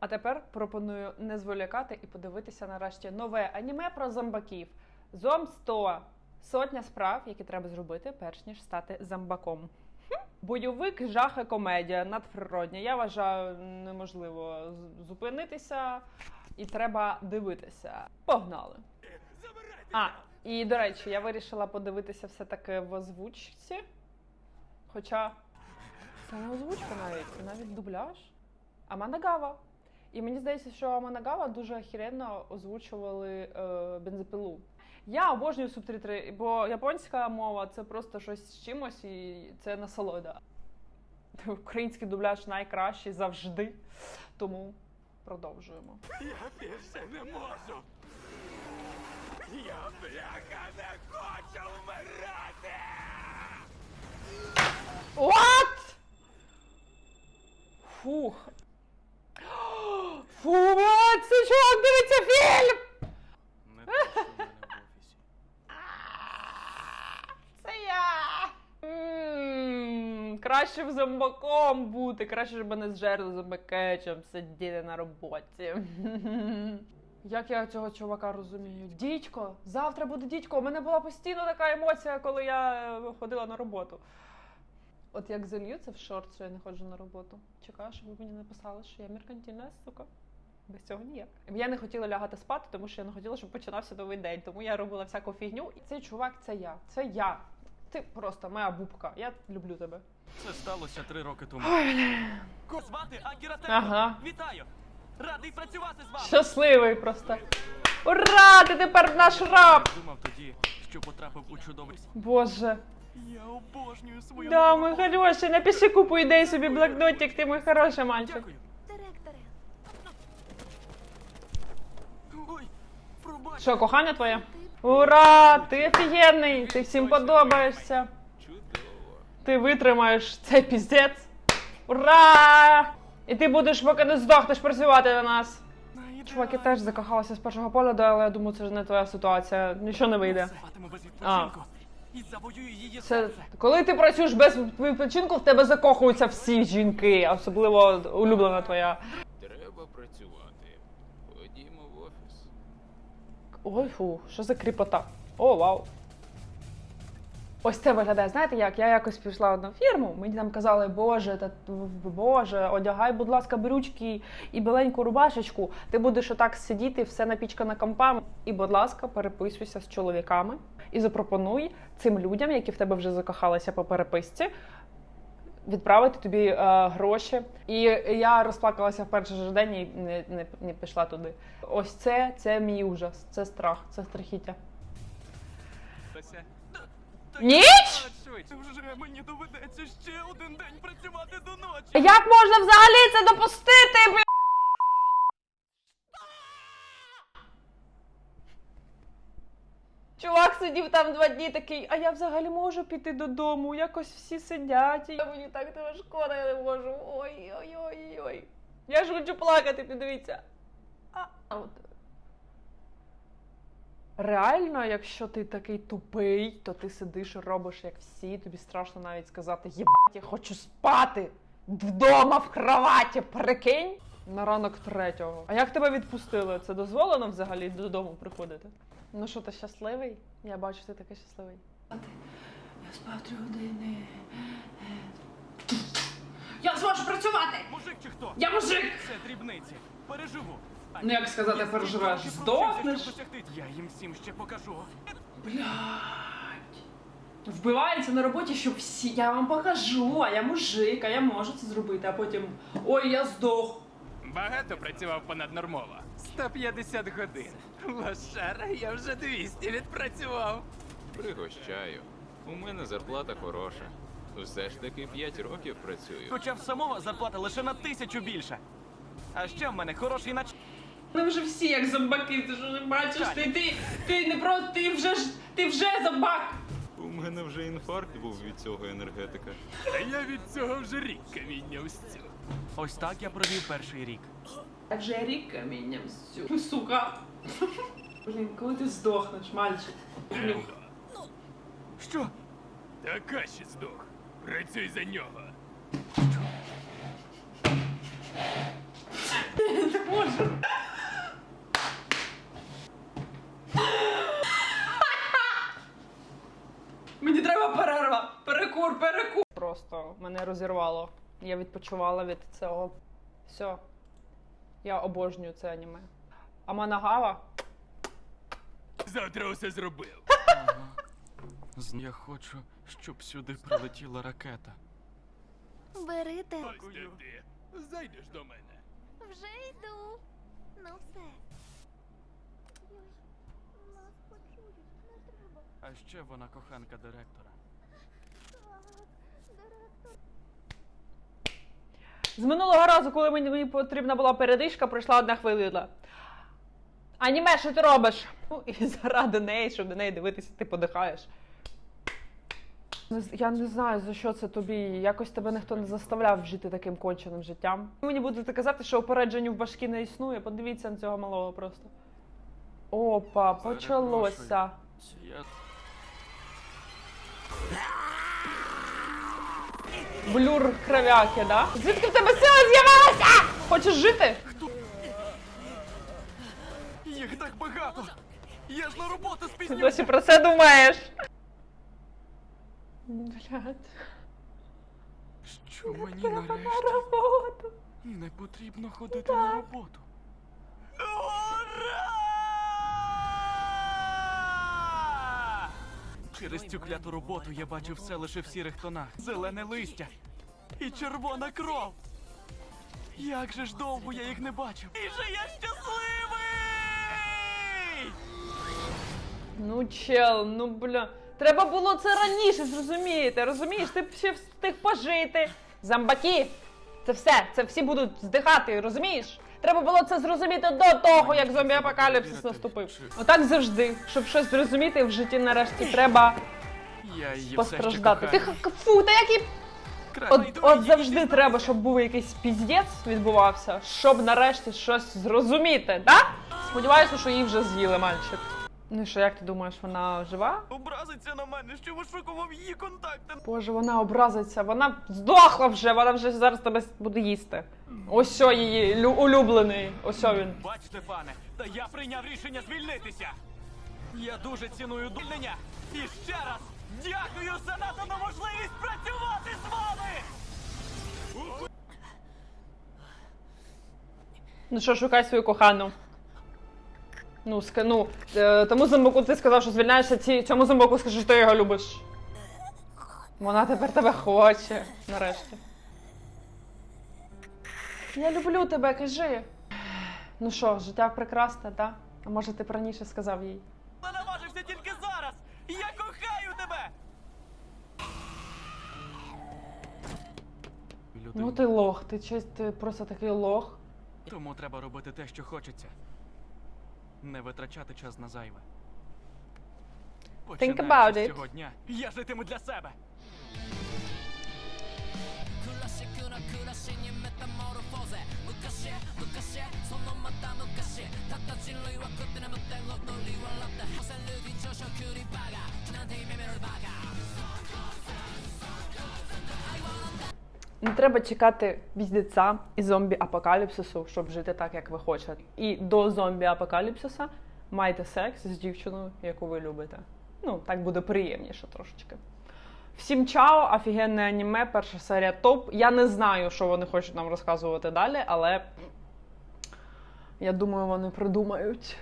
А тепер пропоную не зволікати і подивитися нарешті нове аніме про зомбаків. Зом 100. Сотня справ, які треба зробити, перш ніж стати зомбаком. Бойовик, жах і комедія надприродня. Я вважаю, неможливо зупинитися і треба дивитися. Погнали! А, і до речі, я вирішила подивитися все-таки в озвучці. Хоча це не озвучка навіть, це навіть дубляж. Аманагава. І мені здається, що Аманагава дуже охеренно озвучували е, бензопилу. Я обожнюю субтитри, бо японська мова це просто щось з чимось, і це насолода. Український дубляж найкращий завжди. Тому продовжуємо. Я більше не можу. Я бляха не хочу вмирати. What? Фух. Фу, блядь, це чувак дивиться фільм! Не те, що в мене в офісі. Це я! М, Краще зомбаком бути, краще б не з жерли зомбакечем сидіти на роботі. Як я цього чувака розумію? Дідько, завтра буде дідько. У мене була постійно така емоція, коли я е, ходила на роботу. От як зальються в шорт, що я не ходжу на роботу. Чекаю, щоб ви мені написали, що я меркантильна сука. Без цього ніяк. Я не хотіла лягати спати, тому що я не хотіла, щоб починався новий день. Тому я робила всяку фігню. І цей чувак це я. Це я. Ти просто моя бубка. Я люблю тебе. Це сталося три роки тому. Звати Акіра. Ага. Вітаю! Радий працювати з вами! Щасливий просто. Ура! Ти тепер наш раб! Я думав тоді, що потрапив у чудовий. Боже. Я обожнюю свою Да, мой хороший, напиши купу ідей собі блокнотик, ти мой хороший мальчик. Дякую. Директоре, Ой, пробач. Що, кохання твоє? Ура! Ти офігенний! Ти всім подобаєшся. Ти витримаєш цей піздець. Ура! І ти будеш, поки не здохнеш, працювати на нас. Чувак, я теж закохалася з першого погляду, але я думаю, це ж не твоя ситуація. Нічого не вийде. Її Це коли ти працюєш без відпочинку, в тебе закохуються всі жінки, особливо улюблена твоя. Треба працювати. Ой, фу, що за кріпота? О, вау. Ось це виглядає. Знаєте як? Я якось пішла одну фірму, мені там казали, боже, та боже, одягай, будь ласка, брючки і біленьку рубашечку. Ти будеш отак сидіти, все напічкано компами. І, будь ласка, переписуйся з чоловіками і запропонуй цим людям, які в тебе вже закохалися по переписці, відправити тобі е, гроші. І я розплакалася в перший же день і не, не, не пішла туди. Ось це, це мій ужас, це страх, це страхіття. Ніч? Вже мені доведеться ще один день працювати до ночі. Як можна взагалі це допустити, бля? Чувак сидів там два дні такий, а я взагалі можу піти додому, якось всі сидять. І мені так тебе шкода, я не можу. Ой, ой, ой, ой. Я ж хочу плакати, подивіться. А от. Реально, якщо ти такий тупий, то ти сидиш і робиш як всі, тобі страшно навіть сказати, єбать, я хочу спати вдома в кроваті, прикинь. На ранок третього. А як тебе відпустили? Це дозволено взагалі додому приходити? Ну що, ти щасливий? Я бачу, ти такий щасливий. Я спав три години. Я зможу працювати! Мужик чи хто? Я мужик! Це дрібниці. Переживу. А Ну, як сказати, переживеш, здохнеш? Я їм всім ще покажу. Блядь. Вбивається на роботі, щоб всі. Я вам покажу, а я мужик, а я можу це зробити, а потім. Ой, я здох. Багато працював понад нормова. 150 годин. Лошара, я вже 200 відпрацював. Пригощаю. У мене зарплата хороша. Все ж таки 5 років працюю. Хоча в самого зарплата лише на тисячу більше. А ще в мене хороший нач... Вони вже всі як зомбаки, ти ж не бачиш, ти, ти, ти не просто, ти вже ж, ти вже зомбак. У мене вже інфаркт був від цього енергетика. А я від цього вже рік каміння устю. Ось так я провів перший рік. Я вже рік камінням цю. Сука. Блін, коли ти здохнеш, мальчик. Блін. Що? Така ще здох. Працюй за нього. Мені треба перерва. Перекур, перекур. Просто мене розірвало. Я відпочивала від цього. Все. Я обожнюю це аніме. А Манагава Завтра усе зробив. Я хочу, щоб сюди прилетіла ракета. Берите. Ось ти. Зайдеш до мене. Вже йду. Ну все. Йой, нас почують, не треба. А ще вона коханка директора. Так, директор. З минулого разу, коли мені, мені потрібна була передишка, пройшла одна хвилина. Аніме, що ти робиш? Ну, і заради неї, щоб до неї дивитися, ти подихаєш. Я не знаю, за що це тобі. Якось тебе ніхто не заставляв жити таким конченим життям. Мені будете казати, що опередження в башки не існує. Подивіться на цього малого просто. Опа, почалося. Я Блюр кровяки, да? Звідки в тебе сила з'явилася? Хочеш жити? їх так багато. Я ж на роботу Ти досі про це думаєш? Блядь. Що мені Треба на нарешті роботу. не потрібно ходити на роботу. Ура! Через цю кляту роботу я бачив все лише в сірих тонах. Зелене листя і червона кров. Як же ж довго я їх не бачив. І же я щасливий! Ну, чел, ну бля. Треба було це раніше зрозуміти. Розумієш, ти б ще встиг пожити. Зомбаки. Це все. Це всі будуть здихати, розумієш? Треба було це зрозуміти до того, як зомбі-апокаліпсис наступив. Отак завжди. Щоб щось зрозуміти в житті нарешті треба Я її все постраждати. ще Ти кохаю. х- фу, та який От, йду от завжди треба, щоб був якийсь піздець відбувався, щоб нарешті щось зрозуміти, так? Сподіваюся, що її вже з'їли мальчик. Ну і що, як ти думаєш, вона жива? Образиться на мене, що вишукував її контакти. Боже, вона образиться, вона здохла вже, вона вже зараз тебе буде їсти. Ось о її лю- улюблений. Ось о він. Бачите, пане, та я прийняв рішення звільнитися. Я дуже ціную звільнення. І ще раз дякую за надану можливість працювати з вами! Ну що, шукай свою кохану. Ну, ска, ну, е, тому зомбаку ти сказав, що звільняєшся, ці, цьому зомбаку скажи, що ти його любиш. Вона тепер тебе хоче, нарешті. Я люблю тебе, кажи. Ну що, життя прекрасне, так? А може ти б раніше сказав їй? Я наважився тільки зараз! Я кохаю тебе! Ну ти лох, ти, чись- ти просто такий лох. Тому треба робити те, що хочеться. Не витрачати час на зайве. Think about it. цього дня, я житиму для себе. Не треба чекати віздеця і зомбі-апокаліпсису, щоб жити так, як ви хочете. І до зомбі-апокаліпсиса майте секс з дівчиною, яку ви любите. Ну, так буде приємніше трошечки. Всім чао, офігенне аніме, перша серія топ. Я не знаю, що вони хочуть нам розказувати далі, але я думаю, вони придумають.